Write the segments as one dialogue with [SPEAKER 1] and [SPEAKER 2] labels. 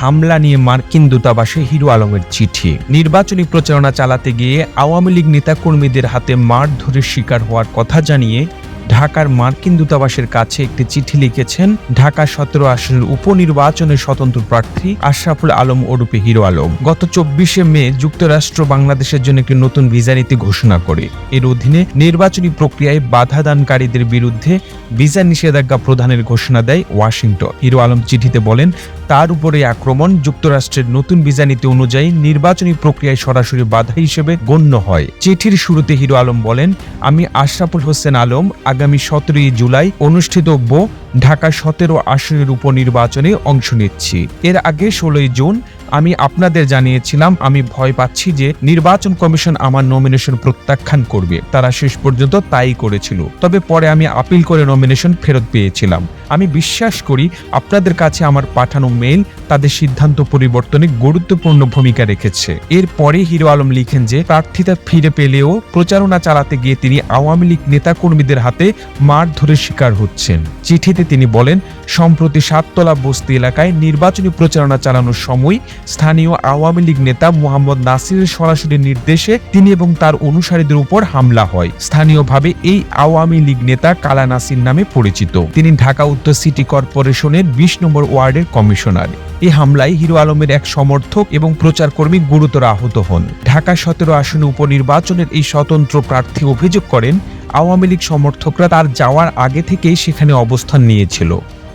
[SPEAKER 1] হামলা নিয়ে মার্কিন দূতাবাসে হিরো আলমের চিঠি। নির্বাচনী প্রচারণা চালাতে গিয়ে আওয়ামী লীগ নেতাকর্মীদের হাতে মার ধরে শিকার হওয়ার কথা জানিয়ে ঢাকার মার্কিন দূতাবাসের কাছে একটি চিঠি লিখেছেন, ঢাকা সতেরো আসনের উপনির্বাচনের স্বতন্ত্র প্রার্থী আশরাফুল আলম ওরূপে হিরো আলম। গত চব্বিশে মে যুক্তরাষ্ট্র বাংলাদেশের জন্য একটি নতুন ভিসা নীতি ঘোষণা করে। এর অধীনে নির্বাচনী প্রক্রিয়ায় বাধাদানকারীদের বিরুদ্ধে ভিসা নিষেধাজ্ঞা প্রদানের ঘোষণা দেয় ওয়াশিংটন। হিরো আলম চিঠিতে বলেন, তার উপরে আক্রমণ যুক্তরাষ্ট্রের নতুন ভিসা নীতি অনুযায়ী নির্বাচনী প্রক্রিয়ায় সরাসরি বাধা হিসেবে গণ্য হয়। চিঠির শুরুতে হিরো আলম বলেন, আমি আশরাফুল হোসেন আলম আগামী সতেরোই জুলাই অনুষ্ঠিতব্য ঢাকা সতেরো আসনের উপনির্বাচনে অংশ নিচ্ছি। এর আগে ষোলোই জুন আমি আপনাদের জানিয়েছিলাম, আমি ভয় পাচ্ছি যে নির্বাচন কমিশন আমার নমিনেশন প্রত্যাখ্যান করবে। তারা শেষ পর্যন্ত তাই করেছিল। তবে পরে আমি আপিল করে নমিনেশন ফেরত পেয়েছিলাম। আমি বিশ্বাস করি আপনাদের কাছে আমার পাঠানো মেইল তাদের সিদ্ধান্ত পরিবর্তনে গুরুত্বপূর্ণ ভূমিকা রেখেছে। এরপরে হিরো আলম লিখেন যে, প্রার্থিতা ফিরে পেলেও প্রচারণা চালাতে গিয়ে তিনি আওয়ামী লীগ নেতাকর্মীদের হাতে মারধরের শিকার হচ্ছেন। চিঠিতে তিনি বলেন, সম্প্রতি সাততলা বস্তি এলাকায় নির্বাচনী প্রচারণা চালানোর সময় স্থানীয় আওয়ামী লীগ নেতা মোহাম্মদ নাসিরের সরাসরি নির্দেশে তিনি এবং তার অনুসারীদের উপর হামলা হয়। স্থানীয়ভাবে এই আওয়ামী লীগ নেতা কালা নাসির নামে পরিচিত। তিনি ঢাকা উত্তর সিটি কর্পোরেশনের বিশ নম্বর ওয়ার্ডের কমিশনার। এই হামলায় হিরো আলমের এক সমর্থক এবং প্রচারকর্মী গুরুতর আহত হন। ঢাকা সতেরো আসনে উপনির্বাচনের এই স্বতন্ত্র প্রার্থী অভিযোগ করেন, আওয়ামী লীগ সমর্থকরা তার যাওয়ার আগে থেকেই সেখানে অবস্থান নিয়েছিল।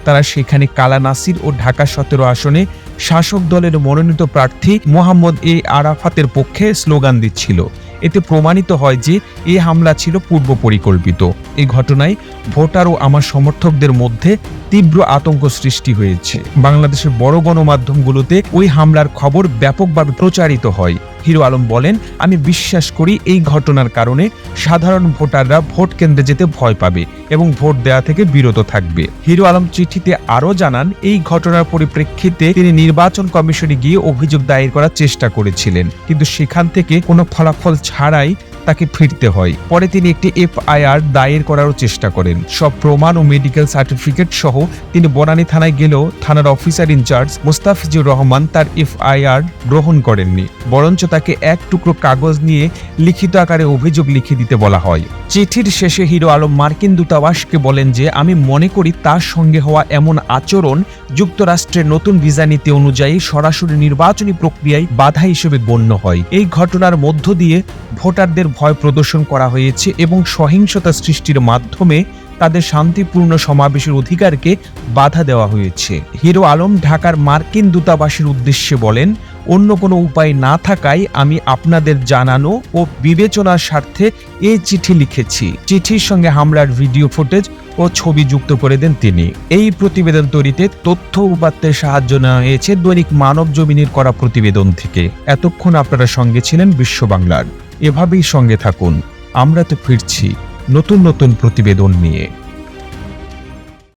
[SPEAKER 1] তারা সেখানে কালা নাসির ও ঢাকা সতেরো আসনে শাসক দলের মনোনীত প্রার্থী মোহাম্মদ এ আরাফাতের পক্ষে স্লোগান দিচ্ছিল। এতে প্রমাণিত হয় যে এ হামলা ছিল পূর্ব পরিকল্পিত। এই ঘটনায় ভোটার ও আমার সমর্থকদের মধ্যে তীব্র আতঙ্ক সৃষ্টি হয়েছে। বাংলাদেশের বড় গণমাধ্যমগুলোতে ওই হামলার খবর ব্যাপকভাবে প্রচারিত হয়। হিরো আলম বলেন, আমি বিশ্বাস করি এই ঘটনার কারণে সাধারণ ভোটাররা ভোট কেন্দ্রে যেতে ভয় পাবে এবং ভোট দেওয়া থেকে বিরত থাকবে। হিরো আলম চিঠিতে আরও জানান, এই ঘটনার পরিপ্রেক্ষিতে তিনি নির্বাচন কমিশনে গিয়ে অভিযোগ দায়ের করার চেষ্টা করেছিলেন, কিন্তু সেখান থেকে কোনো ফলাফল ছাড়াই তাকে ফিরতে হয়। পরে তিনি একটি এফআইআর দায়ের করারও চেষ্টা করেন। সব প্রমাণ ও মেডিকেল সার্টিফিকেট সহ তিনি বনানী থানায় গেলেও থানার অফিসার ইনচার্জ মোস্তাফিজুর রহমান তার এফআইআর গ্রহণ করেননি। বরঞ্চ তাকে এক টুকরো কাগজ নিয়ে লিখিত আকারে অভিযোগ লিখে দিতে বলা হয়। চিঠির শেষে হিরো আলম মার্কিন দূতাবাসকে বলেন যে, আমি মনে করি তার সঙ্গে হওয়া এমন আচরণ যুক্তরাষ্ট্রের নতুন ভিসা নীতি অনুযায়ী সরাসরি নির্বাচনী প্রক্রিয়ায় বাধা হিসেবে গণ্য হয়। এই ঘটনার মধ্য দিয়ে ভোটারদের ভয় প্রদর্শন করা হয়েছে এবং সহিংসতা সৃষ্টির মাধ্যমে তাদের শান্তিপূর্ণ সমাবেশের অধিকারকে বাধা দেওয়া হয়েছে। হিরো আলম ঢাকার মার্কিন দূতাবাসের উদ্দেশ্যে বলেন, অন্য কোনো উপায় না থাকায় আমি আপনাদের জানানো ও বিবেচনার স্বার্থে এই চিঠি লিখেছি। চিঠির সঙ্গে হামলার ভিডিও ফুটেজ ও ছবি যুক্ত করে দেন তিনি। এই প্রতিবেদন তৈরিতে তথ্য উপাত্তের সাহায্য নেওয়া হয়েছে দৈনিক মানব জমিনের করা প্রতিবেদন থেকে। এতক্ষণ আপনারা সঙ্গে ছিলেন বিশ্ব বাংলার। এভাবেই সঙ্গে থাকুন। আমরা তো ফিরছি। নতুন নতুন প্রতিবেদন নিয়ে।